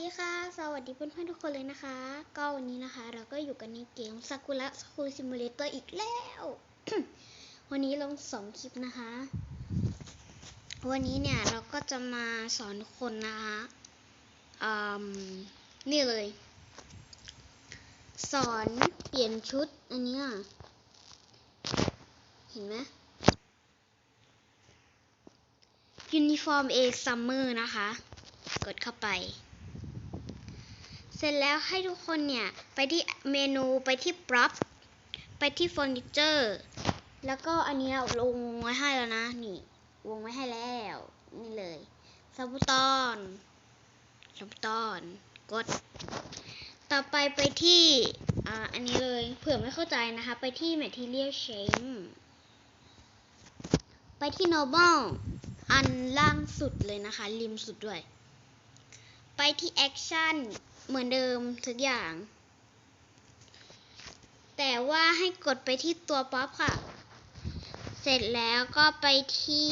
ดีค่ะ สวัสดีเพื่อนๆทุกคนเลยนะคะ ก็วันนี้นะคะ เราก็อยู่กันในเกม Sakura School Simulator อีกแล้ว วันนี้ลงสองคลิปนะคะ วันนี้เนี่ยเราก็จะมาสอนคนนะคะอืมนี่เลย สอนเปลี่ยนชุดอันนี้เห็นไหม Uniform A Summer นะคะ กดเข้าไป เสร็จแล้วให้ทุกคนเนี่ย ไปที่เมนูไปที่ prop ไปที่ furniture แล้วก็อันนี้ลงไว้ให้แล้วนะ นี่ วงไว้ให้แล้ว นี่เลยซาบูตอนซาบูตอนกด ต่อไปไปที่อ่าอันนี้เลยเผื่อไม่เข้าใจนะคะ ไปที่ material change ไปที่ normal อันล่างสุดเลยนะคะ ริมสุดด้วย ไปที่ action เหมือนเดิมทุกอย่าง แต่ว่าให้กดไปที่ตัวป๊อปค่ะ เสร็จแล้วก็ไปที่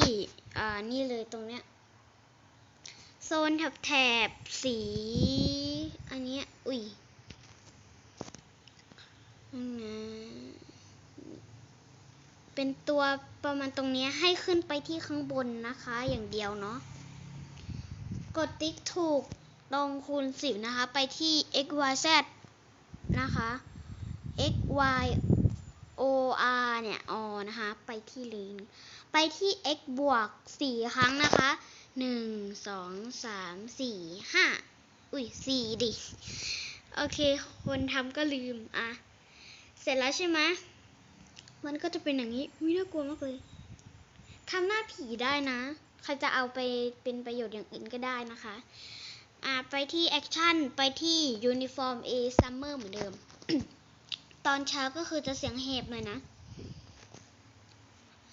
อ่านี่เลยตรงเนี้ยโซนแถบแถบสี อันเนี้ยอุ้ยเป็นตัวประมาณตรงเนี้ยให้ขึ้นไปที่ข้างบนนะคะ อย่างเดียวเนาะกดติ๊กถูก ตรงคูณ 10 นะคะ ไปที่ x y z นะคะ x y o r เนี่ย o นะคะ ไปที่ลิงไปที่ x บวก 4 ครั้งนะคะ 1 2 3 4 5 อุ้ย 4 ดิ โอเค คนทำก็ลืม อะ เสร็จแล้วใช่ไหม มันก็จะเป็นอย่างนี้อุ้ยน่ากลัวมากเลยทำหน้าผีได้นะ ใครจะเอาไปเป็นประโยชน์อย่างอื่นก็ได้นะคะ อ่าไปที่ Action ไปที่ Uniform A Summer เมอร์เหมือนเดิม ตอนเช้าก็คือจะเสียงแหบหน่อยนะ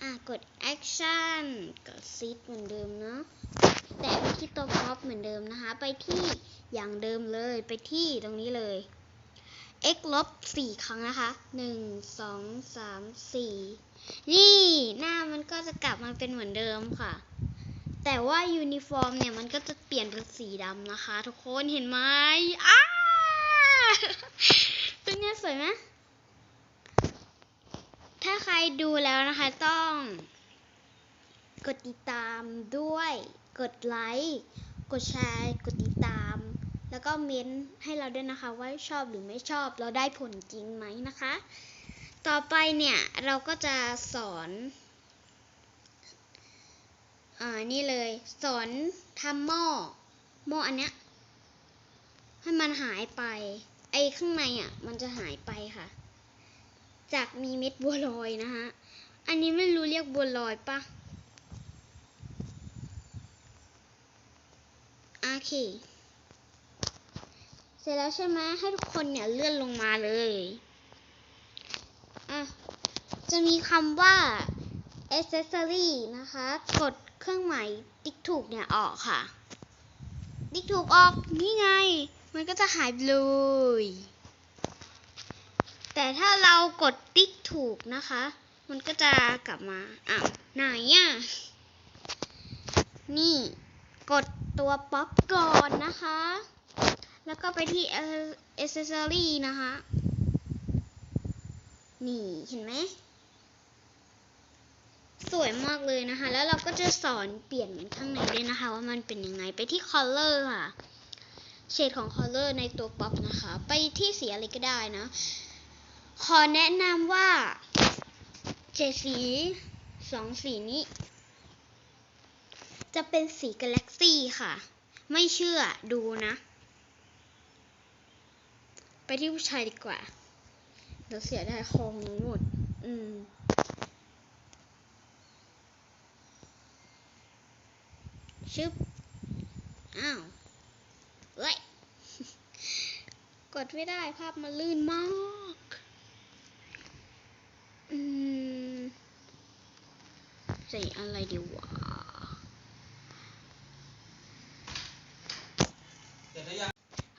อ่ากด Action กด Sit เหมือนเดิมเนาะแตะไปที่ตัว Pop เหมือนเดิมนะคะ ไปที่อย่างเดิมเลยไปที่ตรงนี้เลย x ลบสี่ครั้งนะคะหนึ่งสองสามสี่นี่ หน้ามันก็จะกลับมาเป็นเหมือนเดิมค่ะ แต่ว่ายูนิฟอร์มเนี่ยมันก็จะเปลี่ยนเป็นสีดำนะคะ ทุกคนเห็นไหมอ้าเป็นไงสวยไหมถ้าใครดูแล้วนะคะต้อง กดติดตามด้วย กดไลค์กดแชร์กดติดตาม แล้วก็เม้นให้เราด้วยนะคะ ว่าชอบหรือไม่ชอบเราได้ผลจริงไหมนะคะ ต่อไปเนี่ยเราก็จะสอน อ่านี่เลยสอนทำหม้อหม้ออันเนี้ยให้มันหายไป ไอ้ข้างในอะ มันจะหายไปค่ะ จากมีเม็ดบัวลอยนะคะอันนี้ไม่รู้เรียกบัวลอยปะโอเค เสร็จแล้วใช่ไหมให้ทุกคนเนี่ยเลื่อนลงมาเลยอะจะมีคำว่า accessory นะคะ กด เครื่องหมายติ๊กถูกเนี่ยออกค่ะ ติ๊กถูกออกนี่ไง มันก็จะหายเลย แต่ถ้าเรากดติ๊กถูกนะคะ มันก็จะกลับมาอ้าวไหนอะนี่กดตัวป๊อปก่อนนะคะ แล้วก็ไปที่ accessory นะคะ นี่เห็นไหม สวยมากเลยนะคะ แล้วเราก็จะสอนเปลี่ยนมันข้างในด้วยนะคะ ว่ามันเป็นยังไงไปที่ color ค่ะ เฉดของ color ในตัวป๊อปนะคะ ไปที่สีอะไรก็ได้นะ ขอแนะนำว่าเฉดสีสองสีนี้ จะเป็นสีกาแล็กซี่ค่ะ ไม่เชื่อดูนะ ไปที่ผู้ชายดีกว่า เดี๋ยวเสียได้คองหมด อืม ชึบ อ้าวเอ้ย กดไม่ได้ภาพมันลื่นมาก อืมใส่อะไรดีวะ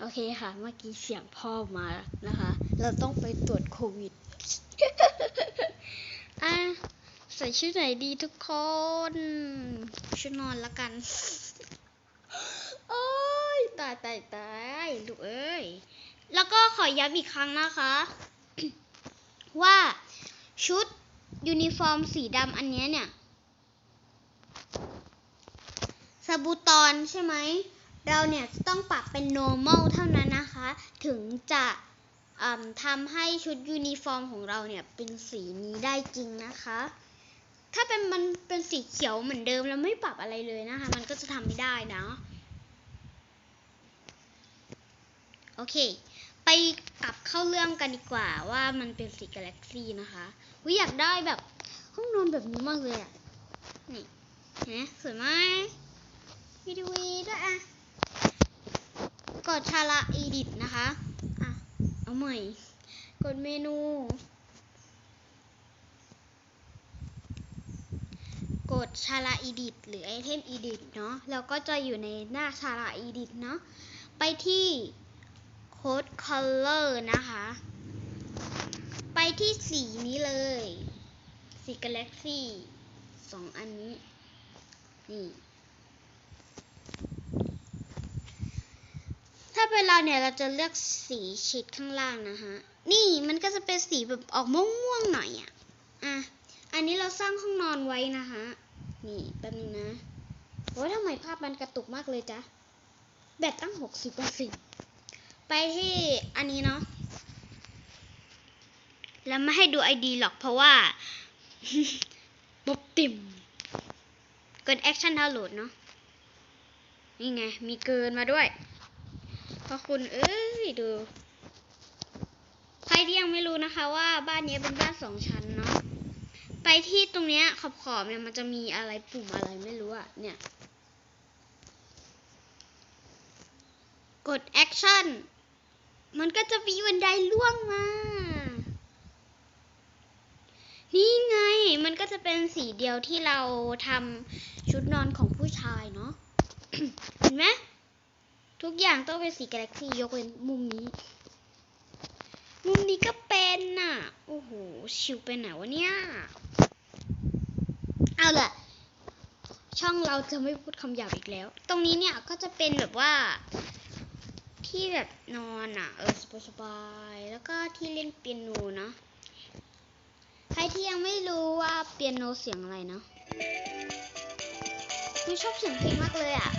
โอเคค่ะ เมื่อกี้เสียงพ่อมานะคะ เราต้องไปตรวจโควิด อะ ใส่ชุดไหนดีทุกคนชุดนอนละกัน โอ้ยตายตายตายลูเอ้ย แล้วก็ขอย้ำอีกครั้งนะคะ ว่าชุดยูนิฟอร์มสีดำอันเนี้ยเนี่ยสบูตอนใช่ไหม เราเนี่ยจะต้องปรับเป็น normal เท่านั้นนะคะ ถึงจะทำให้ชุดยูนิฟอร์มของเราเนี่ยเป็นสีนี้ได้จริงนะคะ ถ้าเป็นมันเป็นสีเขียวเหมือนเดิมแล้วไม่ปรับอะไรเลยนะคะ มันก็จะทำไม่ได้นะ โอเค ไปกลับเข้าเรื่องกันดีกว่าว่ามันเป็นสีกาแล็กซี่นะคะวิอยากได้แบบห้องนอนแบบนี้มากเลยอะ นี่เห็นไหมสวยไหมวิดีโอด้วยอะ กดชาละอีดิตนะคะ อะ เอาใหม่ กดเมนู ดชาละอีดิตหรือไอเทมอีดิตเนาะแล้วก็จะอยู่ในหน้าชาละอีดิตเนาะไปที่ Code Color นะคะ ไปที่สีนี้เลย สี Galaxy สองอันนี้ นี่ ถ้าเป็นเราเนี่ย เราจะเลือกสีชิดข้างล่างนะฮะนี่มันก็จะเป็นสีแบบออกม่วงๆหน่อยอะ อะ อันนี้เราสร้างห้องนอนไว้นะคะ นี่แป๊บนึงนะโอ้ยทำไมภาพมันกระตุกมากเลยจ๊ะ แบตตั้งหกสิบเปอร์เซ็นต์ไปที่อันนี้เนาะ แล้วไม่ให้ดูไอดีหรอกเพราะว่าบบติ่มกดแอคชั่นดาวน์โหลดเนาะ นี่ไง มีเกินมาด้วยเพราะคุณเอ้ยดู ใครที่ยังไม่รู้นะคะว่าบ้านนี้เป็นบ้านสองชั้นเนาะ ไปที่ตรงเนี้ยขอบขอบๆเนี่ยมันจะมีอะไรปุ่มอะไรไม่รู้อะเนี่ย กดแอคชั่นมันก็จะมีบันไดล่วงมา นี่ไงมันก็จะเป็นสีเดียวที่เราทำชุดนอนของผู้ชายเนาะเห็นไหมทุกอย่างต้องเป็นสีกาแล็กซี่ยกเว้นมุมนี้ มุมนี้ก็เป็นน่ะ โอ้โห ชิวไปไหนวะเนี่ย เอาล่ะ ช่องเราจะไม่พูดคำหยาบอีกแล้ว ตรงนี้เนี่ยก็จะเป็นแบบว่า ที่แบบนอนอะ เออสบายๆแล้วก็ที่เล่นเปียโนเนาะใครที่ยังไม่รู้ว่าเปียโนเสียงอะไรเนาะไม่ชอบเสียงเพลงมากเลยอะ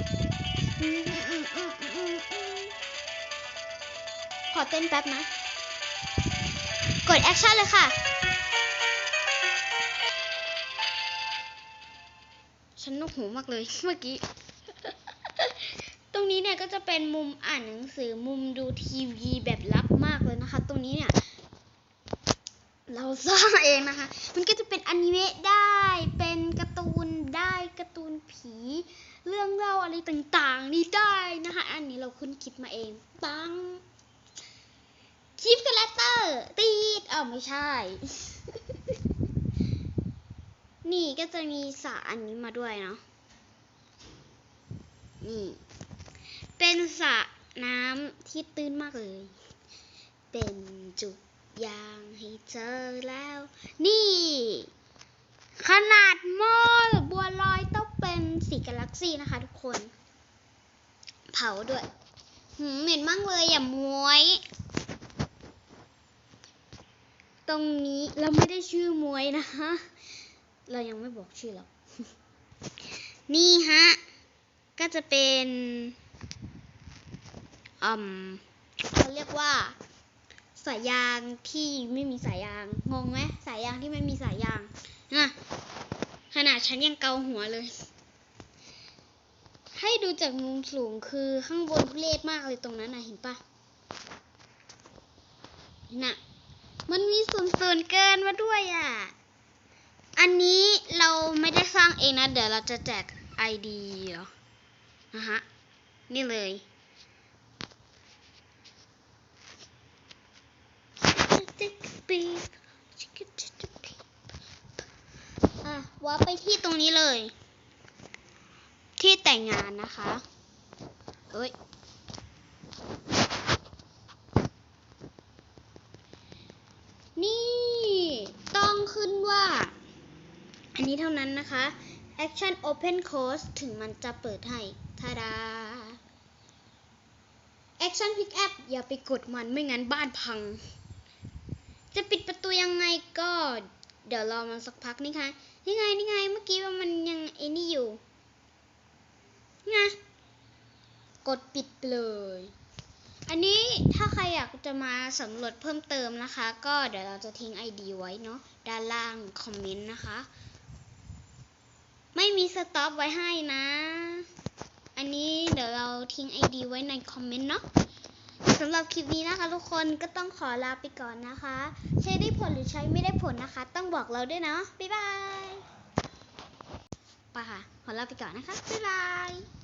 อืมอืมอืมอืมอืมอืมขอเต้นแป๊บนะ กดแอคชั่นเลยค่ะ ฉันนกหูมากเลยเมื่อกี้ ตรงนี้เนี่ยก็จะเป็นมุมอ่านหนังสือมุมดูทีวีแบบลับมากเลยนะคะ ตรงนี้เนี่ยเราสร้างเองนะคะ มันก็จะเป็นอนิเมะได้ เป็นการ์ตูนได้การ์ตูนผี เรื่องเล่าอะไรต่างๆ นี่ได้นะคะ อันนี้เราคุ้นคิดมาเองปัง ชิปคาแรคเตอร์ตีดเอ้าวไม่ใช่ นี่ก็จะมีสระอันนี้มาด้วยเนาะ นี่ เป็นสระน้ำที่ตื้นมากเลย เป็นจุดยางให้เจอแล้ว นี่ ขนาดหม้อบัวลอยต้องเป็นสีกาแล็กซี่นะคะทุกคน เผาด้วยหืมเหม็นมากเลยอย่ามวย ตรงนี้เราไม่ได้ชื่อมวยนะคะ เรายังไม่บอกชื่อหรอก นี่ฮะ ก็จะเป็นอืมเขาเรียกว่า สายยางที่ไม่มีสายยาง งงไหมสายยางที่ไม่มีสายยางนะขนาดฉันยังเกาหัวเลย ให้ดูจากมุมสูงคือข้างบนทุเรศมากเลยตรงนั้นนะเห็นปะน่ะ มันมีส่วนส่วนๆเกินมาด้วยอะ อันนี้เราไม่ได้สร้างเองนะ เดี๋ยวเราจะแจก ID เหรอนะฮะ นี่เลย อะว่าไปที่ตรงนี้เลย ที่แต่งงานนะคะ เอ้ย นี่ ต้อง ขึ้นว่า อันนี้เท่านั้นนะคะ Action Open Close ถึงมันจะเปิดให้ทาดา Action Pick Up อย่าไปกดมันไม่งั้นบ้านพัง จะปิดประตูยังไงก็ เดี๋ยวรอมันสักพักนี่ค่ะนี่ไงนี่ไงเมื่อกี้ว่ามันยังไอ้นี่อยู่ไงกดปิดเลย อันนี้ถ้าใครอยากจะมาสำรวจเพิ่มเติมนะคะ ก็เดี๋ยวเราจะทิ้ง ID ไว้เนาะด้านล่างคอมเมนต์นะคะ ไม่มีสต็อปไว้ให้นะ อันนี้เดี๋ยวเราทิ้ง ID ไว้ในคอมเมนต์เนาะสำหรับคลิปนี้นะคะทุกคนก็ต้องขอลาไปก่อนนะคะ ใช้ได้ผลหรือใช้ไม่ได้ผลนะคะ ต้องบอกเราด้วยเนาะบ๊ายบายไปค่ะขอลาไปก่อนนะคะบ๊ายบาย